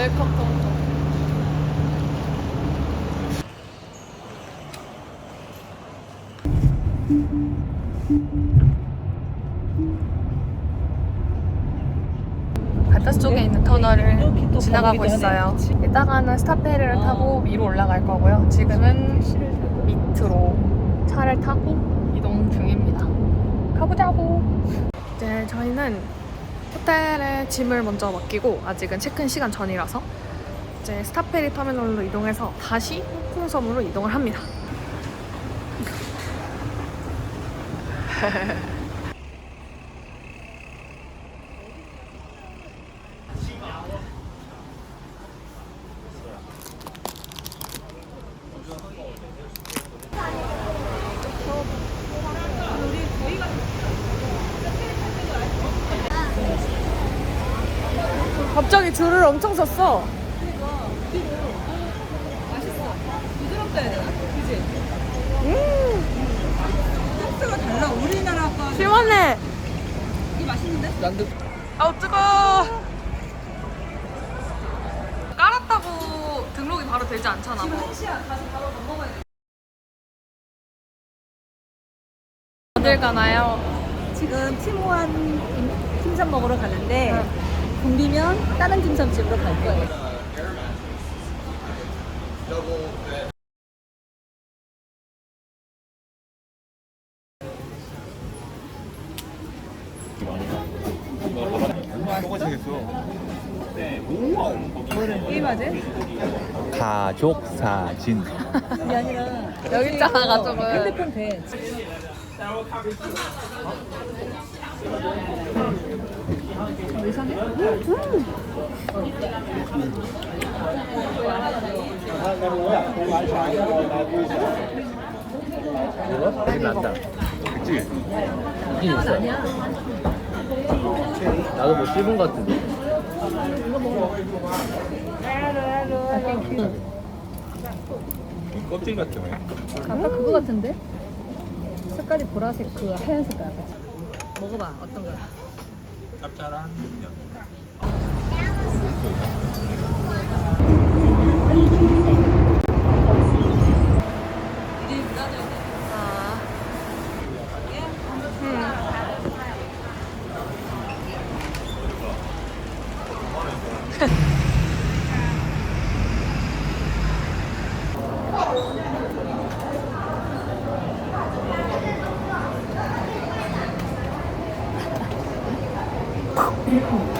웰컴 동 바타 쪽에 있는 터널을 지나가고 있어요. 이따가는 스타페리를 타고 위로 올라갈 거고요. 지금은 밑으로 차를 타고 이동 중입니다. 가보자고. 이제 저희는 호텔에 짐을 먼저 맡기고 아직은 체크인 시간 전이라서 이제 스타페리 터미널로 이동해서 다시 홍콩섬으로 이동을 합니다. 갑자기 줄을 엄청 섰어. 부드럽다 해야 되나? 그지? 음, 소스가 달라. 우리나라 거 시원해. 이게 맛있는데? 아우 뜨거. 깔았다고 등록이 바로 되지 않잖아. 뭐. 한시야 가서 바로 밥 먹어야 돼. 어딜 가나요? 지금 dim- 딤섬 먹으러 가는데 붐비면 다른 딤섬집으로 갈 거예요. 맞아? 가족 사진. 이게 아니라 여기 있잖아, 가족은. 핸드폰 돼. 어, 이상해? 느낌 난다. 그치? 있긴 있어. 나도 뭐 씹은 것 같은데. 껍질 같아. 아까 그거 같은데? 색깔이 보라색 그 하얀 색깔. 먹어봐 어떤 거야? 짭짤한. 오, 시티뷰. 힘들 어요.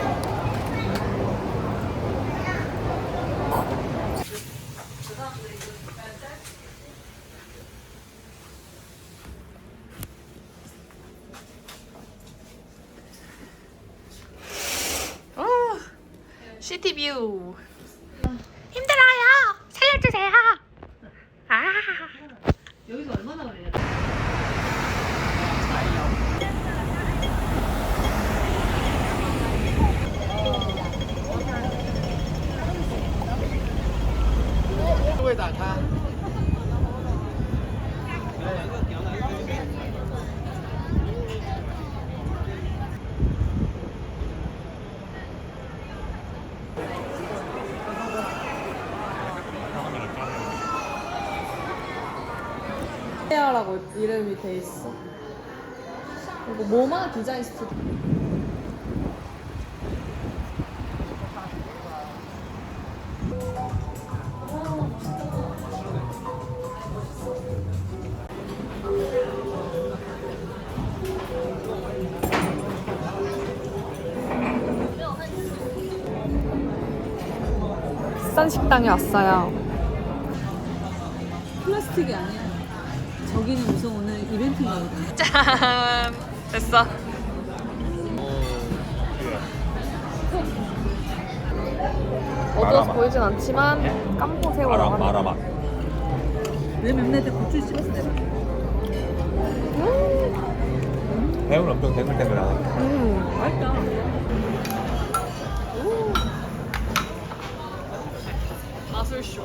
살려주세요. 아. 여기서 얼마나 걸려? 헤어라고 이름이 돼 있어. 그리고 모마 디자인 스튜디오. 비싼 식당에 왔어요. 플라스틱이 아니야. 저기는 우선 오늘 이벤트인가 보다. 짠! 됐어. 어두워서 마라맛. 보이진 않지만 깜포 새우라고 마라 합니다. 마라맛. 내 맵내한테 고추 씹었어 내가. 배우는 엄청 탱글탱글하네. 음, 맛있다. 마술쇼.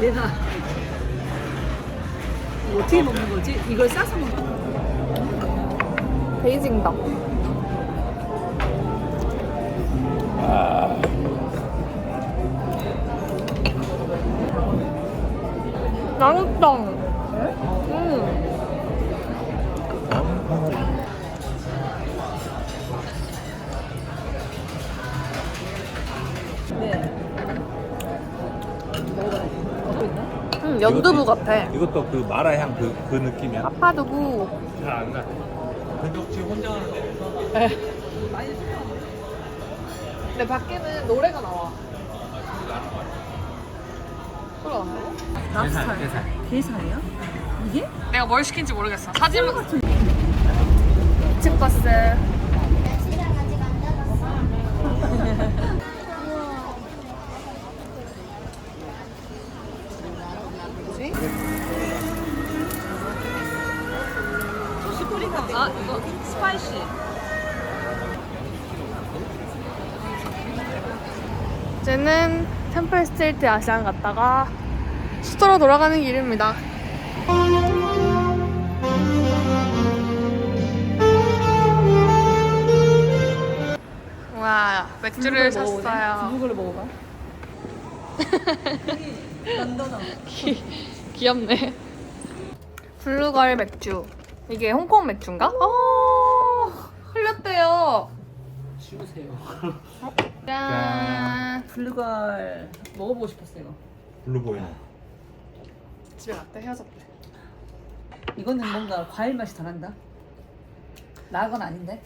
내가 이거 어떻게 아, 먹는 거지? 이걸 싸서 먹는 거야? 베이징 닭. 아. 양탕. 연두부 같아. 이것도 그 마라향 그, 그 느낌이야? 파두부. 잘 안 나. 근데 혹시 혼자 하는데 근데 밖에는 노래가 나와. 그럼 계산 계산. 게살이요? 이게? 내가 뭘 시킨지 모르겠어. 사진만. 2층 버스. 이제는 템플 스트리트 야시장 갔다가 수도로 돌아가는 길입니다. 와 맥주를 샀어요. 두부를 먹어봐. 런던어. 귀, 귀엽네. 블루걸 맥주. 이게 홍콩 맥주인가? 어, 흘렸대요. 치우세요. 짠. 블루걸 먹어보고 싶었어 이거. 블루보이는. 집에 갔대 헤어졌대. 이거는 뭔가 과일 맛이 더 난다. 나건 아닌데?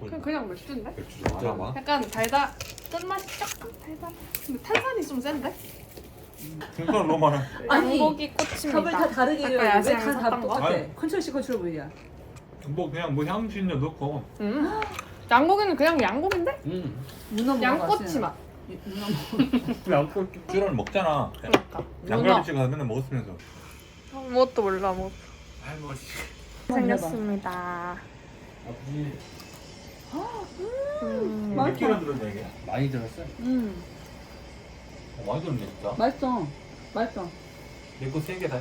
그냥 그냥 맥주인데? 맥주 좀 알아봐. 약간 달다. 끝맛이 조금 달달해. 근데 탄산이 좀 센데? 생선 너무 많아. 아니, 양고기 꽃입니다. 컵을 다 다르게 아까 해요. 야시장에서 왜다 샀던 거? 똑같아? 아니. 컨철씨 컨철 보이야. 뭐 그냥 뭐 향신료 넣고 음. 양고기는 그냥 양고기인데? 음. 문어. 양꼬치 맛. 문어 먹어. 쭈를 먹잖아. 그러니까. 양갈비집 가서 맨날 먹었으면서. 아무것도 몰라 뭐. 아이 뭐. 생겼습니다. 아버지 음. 맛있다. 몇 킬로 들었냐 이게? 많이 들었어요? 음, 어, 많이 들었네 진짜. 맛있어. 맛있어. 내거 세개 다.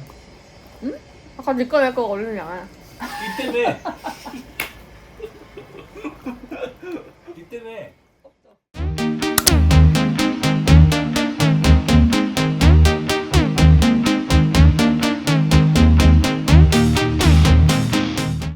아까 니꺼 내꺼 얼른 양아. 이 때문에. 이 때문에